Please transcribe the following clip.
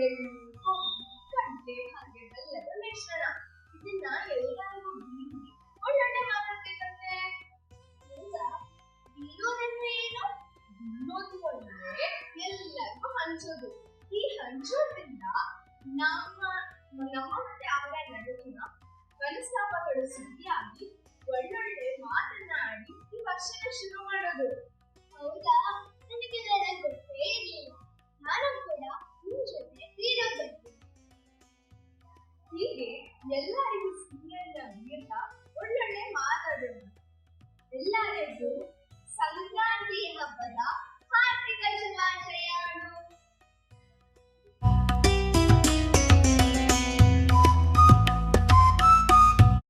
ఎందుకు కంటే hundred level mention ಈ ಹಂಚೋದ್ರಿಂದ ನಮ್ಮ ನಮ್ಮ ಮತ್ತೆ ಅವರ ನಡುವಿನ ಸುದ್ದಿಯಾಗಿ ಒಳ್ಳೊಳ್ಳೆ ಮಾತು ಹೀಗೆ ಎಲ್ಲರಿಗೂ ಸಿರಿಯಲ್ನ ವಿರುದ್ಧ ಒಳ್ಳೊಳ್ಳೆ ಮಾತಾಡೋಣ. ಎಲ್ಲರಿಗೂ ಸಂಕ್ರಾಂತಿ ಹಬ್ಬದ